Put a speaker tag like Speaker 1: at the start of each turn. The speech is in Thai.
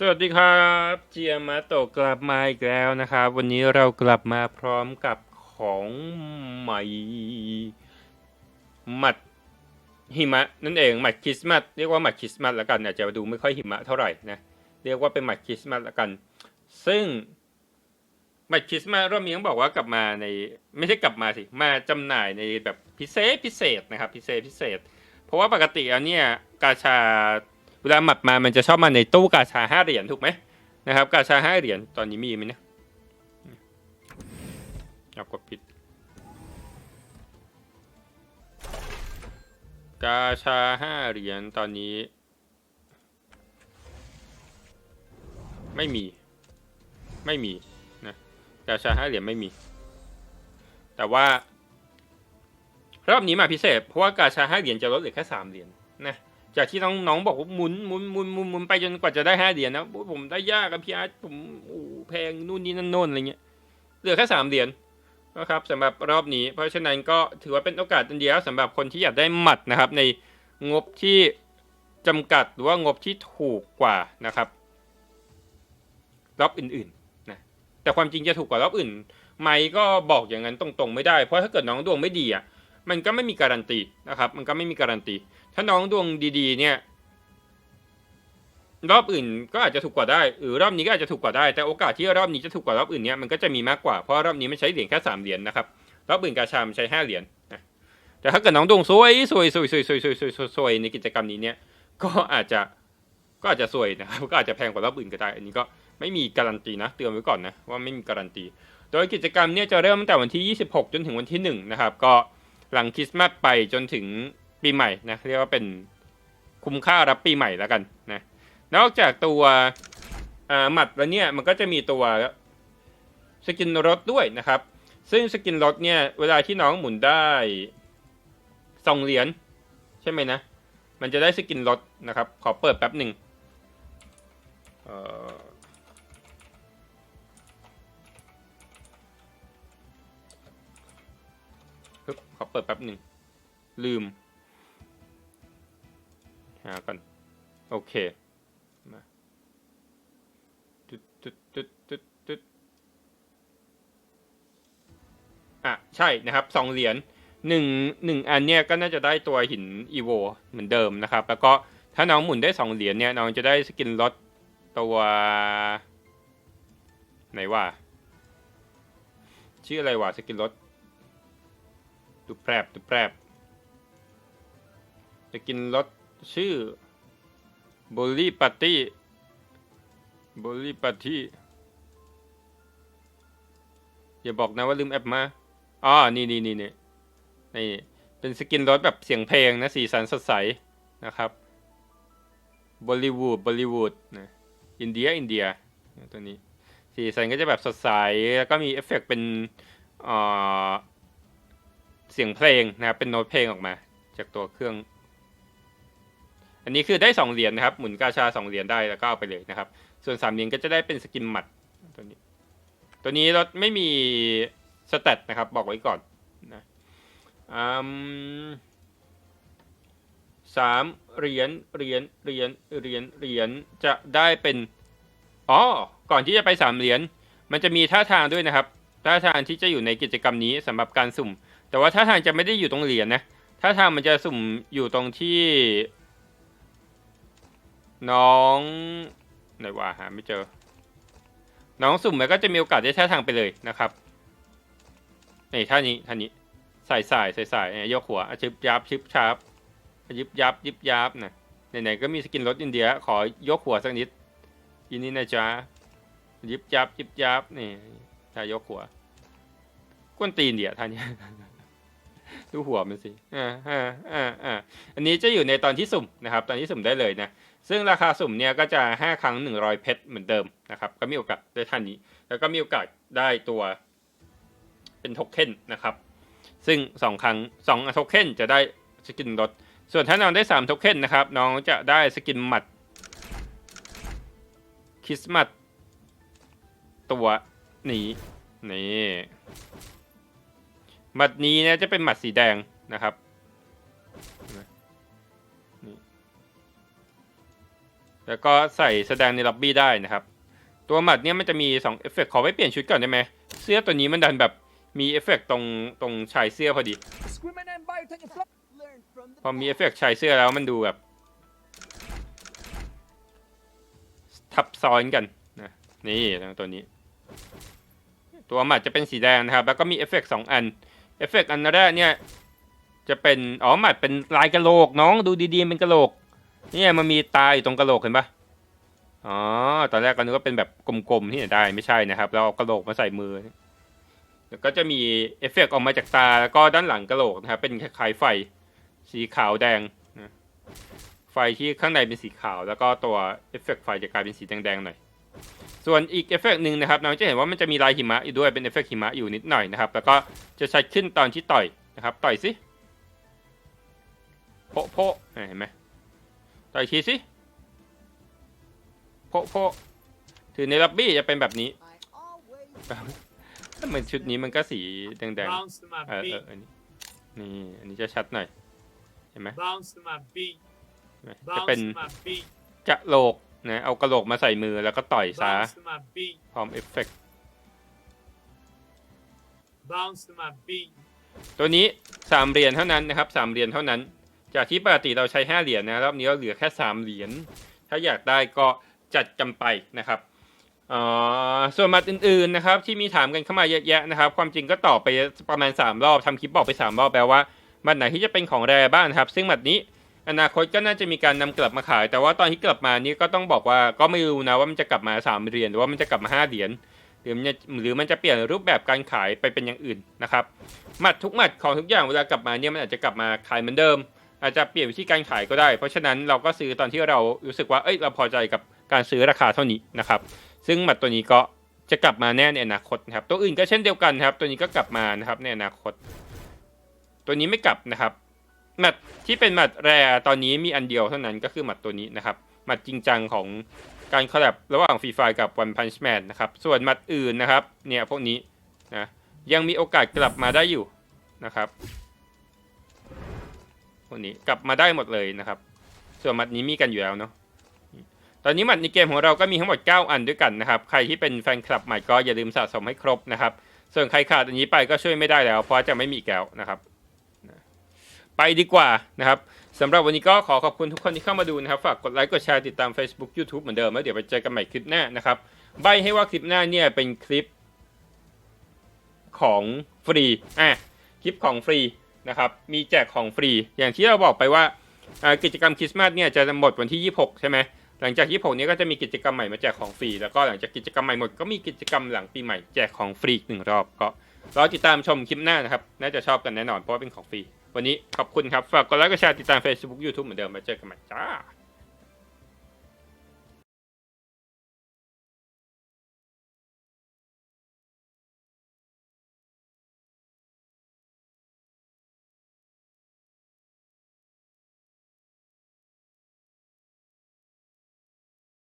Speaker 1: สวัสดีครับเจียมาโตกลับมาอีกแล้วนะครับ วันนี้เรากลับมาพร้อมกับของใหม่หมัดหิมะนั่นเองหมัดคริสต์มาสเรียกว่าหมัดคริสต์มาสละกันอาจจะดูไม่ค่อยหิมะเท่าไหร่นะเรียกว่าเป็นหมัดคริสต์มาสละกัน ซึ่งหมัดคริสต์มาสรอบนี้ต้องบอกว่ากลับมาในไม่ใช่กลับมาสิมาจำหน่ายในแบบพิเศษพิเศษนะครับ พิเศษพิเศษ เพราะว่าปกติแล้วเนี่ยกาชา เวลาหมัดมามันจะชอบมาในตู้กาชาห้าเหรียญถูกไหมนะครับ กาชาห้าเหรียญตอนนี้มีไหมเนี่ยเอากดผิด กาชาห้าเหรียญตอนนี้ ไม่มี ไม่มีนะกาชาห้าเหรียญไม่มี แต่ว่ารอบนี้มาพิเศษ เพราะว่ากาชาห้าเหรียญจะลดเหลือแค่สามเหรียญนะ จากที่น้องน้องบอกว่าหมุนหมุนหมุนหมุนหมุนไปจนกว่าจะได้ห้าเหรียญนะผมได้ยากกับพี่อาร์ตผมโอ้แพงนู่นนี่นั่นโน่นอะไรเงี้ยเหลือแค่สามเหรียญนะครับสำหรับรอบนี้ เพราะฉะนั้นก็ถือว่าเป็นโอกาสอันเดียวสำหรับคนที่อยากได้หมัดนะครับ ในงบที่จำกัดหรือว่างบที่ถูกกว่านะครับรอบอื่นๆนะแต่ความจริงจะถูกกว่ารอบอื่นไหมก็บอกอย่างนั้นตรงๆไม่ได้เพราะถ้าเกิดน้องดวงไม่ดีอะ มันก็ไม่มีการันตีนะครับ มันก็ไม่มีการันตี ถ้าน้องดวงดีๆ เนี่ย รอบอื่นก็อาจจะถูกกว่าได้ หรือรอบนี้ก็อาจจะถูกกว่าได้ แต่โอกาสที่รอบนี้จะถูกกว่ารอบอื่นเนี่ยมันก็จะมีมากกว่า เพราะรอบนี้มันใช้เหรียญแค่สามเหรียญนะครับ รอบอื่นกาชามใช้ห้าเหรียญแต่ถ้าเกิดน้องดวงซวยซวยซวยซวยซวยซวยซวยซวยซวยในกิจกรรมนี้เนี่ย ก็อาจจะก็อาจจะซวยนะครับ ก็อาจจะแพงกว่ารอบอื่นก็ได้ อันนี้ก็ไม่มีการันตีนะ เตือนไว้ก่อนนะว่าไม่มีการันตี โดยกิจกรรมเนี่ยจะเริ่มตั้งแต่วันที่ 26 จนถึงวันที่1นะครับ ก็ หลังคริสต์มาสไปจนถึงปีใหม่นะเรียกว่าเป็นคุ้มค่ารับปีใหม่แล้วกันนะนอกจากตัวหมัดแล้วเนี่ยมันก็จะมีตัวสกินรถด้วยนะครับ ซึ่งสกินรถเนี่ยเวลาที่น้องหมุนได้สองเหรียญใช่ไหมนะ มันจะได้สกินรถนะครับ ขอเปิดแป๊บหนึ่งเอ่อ ปึ๊บขอเปิดแป๊บหนึ่ง ลืม หาก่อน โอเค มาตึ๊ดตึ๊ดตึ๊ดตึ๊ดตึ๊ดอะ ใช่นะครับสองเหรียญหนึ่งหนึ่งอันเนี่ยก็น่าจะได้ตัวหินอีโวเหมือนเดิมนะครับ แล้วก็ถ้าน้องหมุนได้สองเหรียญเนี่ยน้องจะได้สกินรถตัวไหนว่าชื่ออะไรวะสกินรถ ดูแปรบดูแปรบสกินรถชื่อบอลลี่ปาร์ตี้บอลลี่ปาร์ตี้อย่าบอกนะว่าลืมแอปมาอ๋อนี่นี่นี่นี่นี่เป็นสกินรถแบบเสียงเพลงนะ สีสันสดใสนะครับบอลลีวูดบอลลีวูดนะอินเดียอินเดียตัวนี้ สีสันก็จะแบบสดใส แล้วก็มีเอฟเฟกต์เป็นอ่อเสียงเพลงนะครับเป็นโน้ตเพลงออกมา จากตัวเครื่อง อันนี้คือได้สองเหรียญนะครับ หมุนกาชาสองเหรียญได้แล้วก็เอาไปเลยนะครับ ส่วนสามเหรียญก็จะได้เป็นสกินหมัดตัวนี้ ตัวนี้รถไม่มีสเตตนะครับ บอกไว้ก่อนนะอืมสามเหรียญเหรียญเหรียญเหรียญเหรียญจะได้เป็นอ๋อก่อนที่จะไปสามเหรียญมันจะมีท่าทางด้วยนะครับ ท่าทางที่จะอยู่ในกิจกรรมนี้สำหรับการสุ่ม แต่ว่าท่าทางจะไม่ได้อยู่ตรงเหรียญนะท่าทางมันจะสุ่มอยู่ตรงที่ น้องไหนวะหาไม่เจอ น้องสุ่มแล้วก็จะมีโอกาสได้ท่าทางไปเลยนะครับนี่ท่านี้ท่านี้ใส่ใสายใส่สายยกหัวอชิบยับชิบชาบยิบยับยิบยับนะไหนๆก็มีสกินรถอินเดีย ขอยกหัวสักนิดยินนี่นะจ๊ะยิบยับยิบยับนี่ถ้ายกหัวกวนตีนเดียท่านี้ ดูหัวมันสิอ่าอ่าอ่าอ่าอันนี้จะอยู่ในตอนที่สุ่มนะครับ ตอนที่สุ่มได้เลยนะ ซึ่งราคาสุ่มเนี่ยก็จะ 5 ครั้ง 100 เพชรเหมือนเดิมนะครับ ก็มีโอกาสได้ท่านนี้ แล้วก็มีโอกาสได้ตัวเป็นโทเค็นนะครับ ซึ่ง 2 ครั้ง2โทเค็นจะได้สกินรถ ส่วนถ้าน้องได้3โทเค็นนะครับ น้องจะได้สกินหมัดคริสต์มาสตัวนี้นี่ หมัดนี้เนี่ยจะเป็นหมัดสีแดงนะครับแล้วก็ใส่แสดงในล็อบบี้ได้นะครับ ตัวหมัดเนี่ยมันจะมี2เอฟเฟกต์ขอไว้เปลี่ยนชุดก่อนได้ไหมเสื้อตัวนี้มันดันแบบมีเอฟเฟกต์ตรงตรงชายเสื้อพอดี พอมีเอฟเฟกต์ชายเสื้อแล้วมันดูแบบทับซ้อนกันนะนี่ตัวนี้ ตัวหมัดจะเป็นสีแดงนะครับ แล้วก็มีเอฟเฟกต์สองอัน เอฟเฟกต์อันแรกเนี่ยจะเป็นอ๋อหมัดเป็นลายกะโหลกน้องดูดีๆเป็นกะโหลกเนี่ยมันมีตาอยู่ตรงกะโหลกเห็นปะอ๋อตอนแรกก็นึกว่าเป็นแบบกลมๆที่ไหนได้ไม่ใช่นะครับ เราเอากะโหลกมาใส่มือแล้วก็จะมีเอฟเฟกต์ออกมาจากตาแล้วก็ด้านหลังกะโหลกนะครับเป็นคล้ายๆไฟสีขาวแดงไฟที่ข้างในเป็นสีขาว แล้วก็ตัวเอฟเฟกต์ไฟจะกลายเป็นสีแดงๆหน่อย ส่วนอีกเอฟเฟกต์หนึ่งนะครับเราจะเห็นว่ามันจะมีลายหิมะอยู่ด้วยเป็นเอฟเฟกต์หิมะอยู่นิดหน่อยนะครับ แล้วก็จะชัดขึ้นตอนที่ต่อยนะครับ ต่อยสิโพะโพะอะเห็นไหมต่อยอีกทีสิโพะโพะถือในล็อบบี้จะเป็นแบบนี้
Speaker 2: I always
Speaker 1: ถ้าเหมือนชุดนี้มันก็สีแดง
Speaker 3: Bounce to my
Speaker 1: ๆเออเอ
Speaker 3: beat.
Speaker 1: ออันนี้นี่อันนี้จะชัดหน่อยเห็นไหม
Speaker 3: Bounce to my beat.
Speaker 1: เห็นไหมจะ
Speaker 3: Bounce
Speaker 1: เป็น
Speaker 3: to my beat.
Speaker 1: กะโหลก นะเอากะโหลกมาใส่มือแล้วก็ต่อยซะ
Speaker 3: Bounce to my beat.
Speaker 1: พร้อมเอฟเฟกต์
Speaker 3: Bounce to my beat.
Speaker 1: ตัวนี้สามเหรียญเท่านั้นนะครับสามเหรียญเท่านั้น จากที่ปกติเราใช้ห้าเหรียญนะรอบนี้เราเหลือแค่สามเหรียญถ้าอยากได้ก็จัดกันไปนะครับเอ่อส่วนหมัดอื่นๆนะครับ ที่มีถามกันเข้ามาเยอะแยะนะครับ ความจริงก็ตอบไปประมาณ 3 รอบทำคลิปบอกไป 3 รอบแปลว่าหมัดไหนที่จะเป็นของแรบ้างนะครับ ซึ่งหมัดนี้ อนาคตก็น่าจะมีการนำกลับมาขาย แต่ว่าตอนที่กลับมานี้ก็ต้องบอกว่าก็ไม่รู้นะว่ามันจะกลับมาสามเหรียญหรือว่ามันจะกลับมาห้าเหรียญหรือมันจะหรือมันจะเปลี่ยนรูปแบบการขายไปเป็นอย่างอื่นนะครับหมัดทุกหมัดของทุกอย่างเวลากลับมาเนี่ยมันอาจจะกลับมาขายเหมือนเดิม อาจจะเปลี่ยนวิธีการขายก็ได้ เพราะฉะนั้นเราก็ซื้อตอนที่เรารู้สึกว่าเอ้ยเราพอใจกับการซื้อราคาเท่านี้นะครับซึ่งหมัดตัวนี้ก็จะกลับมาแน่ในอนาคตนะครับตัวอื่นก็เช่นเดียวกันครับ ตัวนี้ก็กลับมานะครับในอนาคต ตัวนี้ไม่กลับนะครับ มัดที่เป็นมัดแรตอนนี้มีอันเดียวเท่านั้นก็คือหมัดตัวนี้นะครับหมัดจริงจังของการคอลแลบระหว่างฟรีไฟกับ One Punch Man นะครับส่วนหมัดอื่นนะครับเนี่ยพวกนี้นะยังมีโอกาสกลับมาได้อยู่นะครับพวกนี้กลับมาได้หมดเลยนะครับ ส่วนหมัดนี้มีกันอยู่แล้วเนาะตอนนี้หมัดในเกมของเราก็มีทั้งหมด 9 อันด้วยกันนะครับ ใครที่เป็นแฟนคลับใหม่ก็อย่าลืมสะสมให้ครบนะครับ ส่วนใครขาดอันนี้ไปก็ช่วยไม่ได้แล้ว เพราะจะไม่มีอีกแล้วนะครับ ไปดีกว่านะครับสำหรับวันนี้ก็ขอขอบคุณทุกคนที่เข้ามาดูนะครับ ฝากกดไลค์กดแชร์ติดตาม Facebook YouTube เหมือนเดิมแล้วเดี๋ยวไปเจอกันใหม่คลิปหน้านะครับใบให้ว่าคลิปหน้าเนี่ยเป็นคลิปของฟรีอะคลิปของฟรีนะครับมีแจกของฟรี อย่างที่เราบอกไปว่ากิจกรรมคริสต์มาสเนี่ยจะหมดวันที่ 26 ใช่ไหมหลังจาก 26 นี้ก็จะมีกิจกรรมใหม่มาแจกของฟรี แล้วก็หลังจากกิจกรรมใหม่หมดก็มีกิจกรรมหลังปีใหม่แจกของฟรีอีกหนึ่งรอบก็รอติดตามชมคลิปหน้านะครับ น่าจะชอบกันแน่นอนเพราะว่าเป็นของฟรี วันนี้ขอบคุณครับ ฝากกดไลค์กดแชร์ติดตาม Facebook YouTube เหมือนเดิมมาเจอกันใหม่จ้า